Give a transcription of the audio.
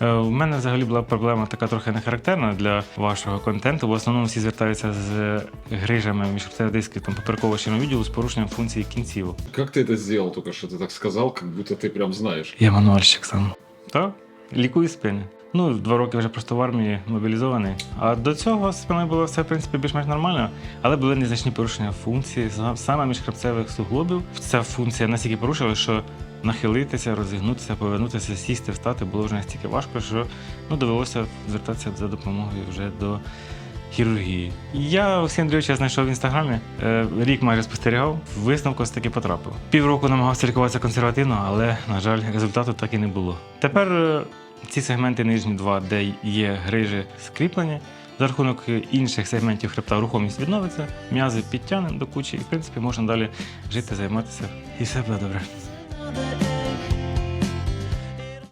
Е, У мене взагалі була проблема така трохи не характерна для вашого контенту. В основному всі звертаються з грижами міжхребцевих дисків там поперекового відділу з порушенням функції кінцівок. Как ты это сделал только что? Ты так сказал, как будто ты прям знаешь. Я мануальщик сам. Так, лікую спини. Ну, два роки вже просто в армії мобілізований. А до цього з спиною було все, в принципі, більш-менш нормально, але були незначні порушення функції сам- саме міжхребцевих суглобів. Ця функція настільки порушила, що нахилитися, розігнутися, повернутися, сісти, встати було вже настільки важко, що ну, довелося звертатися за допомогою вже до хірургії. Я Олексій Андрійовича знайшов в інстаграмі. е, Рік майже спостерігав, висновку ось таки потрапив. Півроку намагався лікуватися консервативно, але, на жаль, результату так і не було. Тепер е, ці сегменти нижні два, де є грижі скріплені, за рахунок інших сегментів хребта рухомість відновиться, м'язи підтягнемо до кучі, і в принципі можна далі жити, займатися, і все буде добре.